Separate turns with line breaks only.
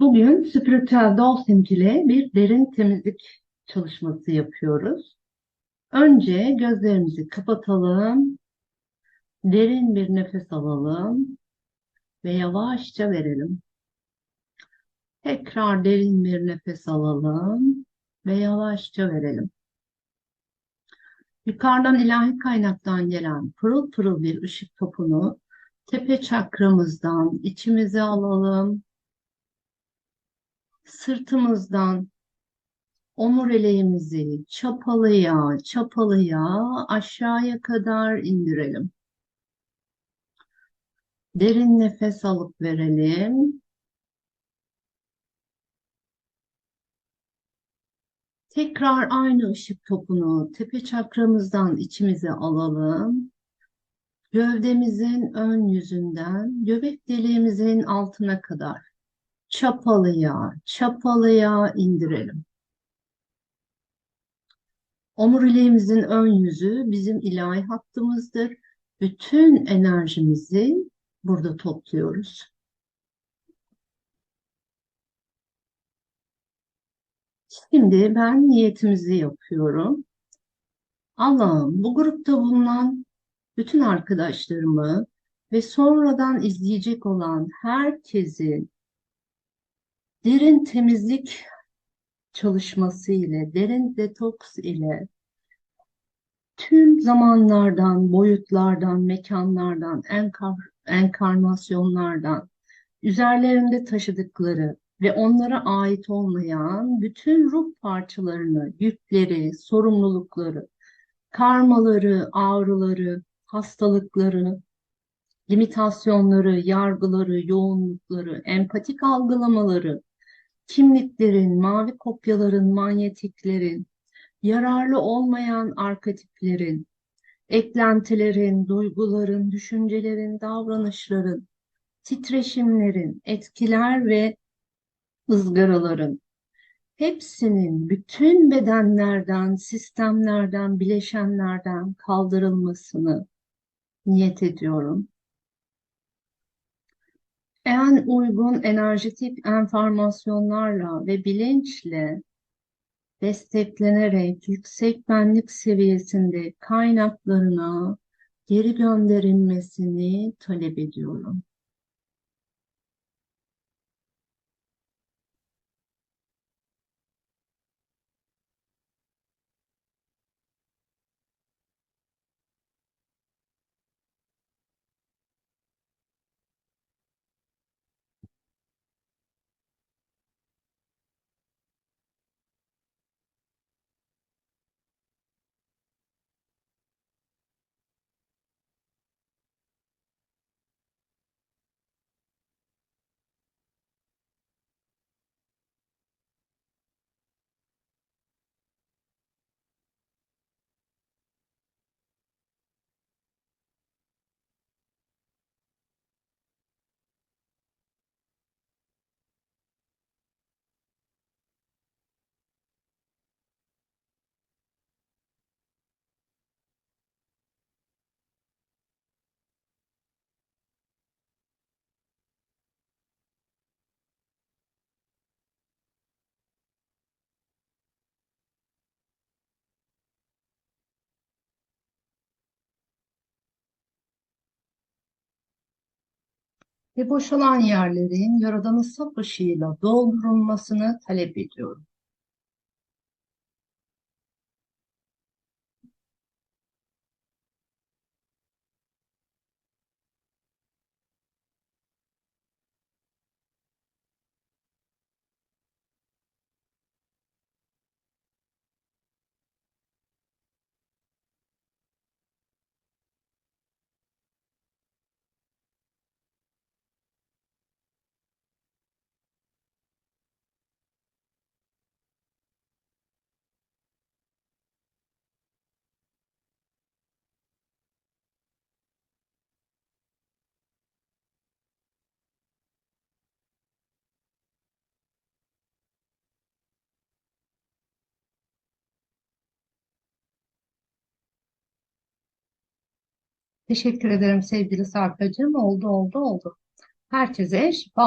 Bugün spiritüel Dolcim ile bir derin temizlik çalışması yapıyoruz. Önce gözlerimizi kapatalım, derin bir nefes alalım ve yavaşça verelim. Tekrar derin bir nefes alalım ve yavaşça verelim. Yukarıdan ilahi kaynaktan gelen pırıl pırıl bir ışık topunu tepe çakramızdan içimize alalım sırtımızdan omuriliğimizi çapalaya çapalaya aşağıya kadar indirelim. Derin nefes alıp verelim. Tekrar aynı ışık topunu tepe çakramızdan içimize alalım. Gövdemizin ön yüzünden göbek deliğimizin altına kadar çapalıya, çapalıya indirelim. Omuriliğimizin ön yüzü bizim ilahi hattımızdır. Bütün enerjimizi burada topluyoruz. Şimdi ben niyetimizi yapıyorum. Allah'ım bu grupta bulunan bütün arkadaşlarımı ve sonradan izleyecek olan herkesin derin temizlik çalışması ile, derin detoks ile tüm zamanlardan, boyutlardan, mekanlardan, enkar, enkarnasyonlardan, üzerlerinde taşıdıkları ve onlara ait olmayan bütün ruh parçalarını, yükleri, sorumlulukları, karmaları, ağrıları, hastalıkları, limitasyonları, yargıları, yoğunlukları, empatik algılamaları, kimliklerin, mavi kopyaların, manyetiklerin, yararlı olmayan arketiplerin, eklentilerin, duyguların, düşüncelerin, davranışların, titreşimlerin, etkiler ve ızgaraların hepsinin bütün bedenlerden, sistemlerden, bileşenlerden kaldırılmasını niyet ediyorum en uygun enerjetik enformasyonlarla ve bilinçle desteklenerek yüksek benlik seviyesinde kaynaklarına geri gönderilmesini talep ediyorum. Ve boşalan yerlerin Yaradan'ın saf ışığıyla doldurulmasını talep ediyorum. Teşekkür ederim sevgili Sarkacığım. Oldu oldu oldu. Herkese şifa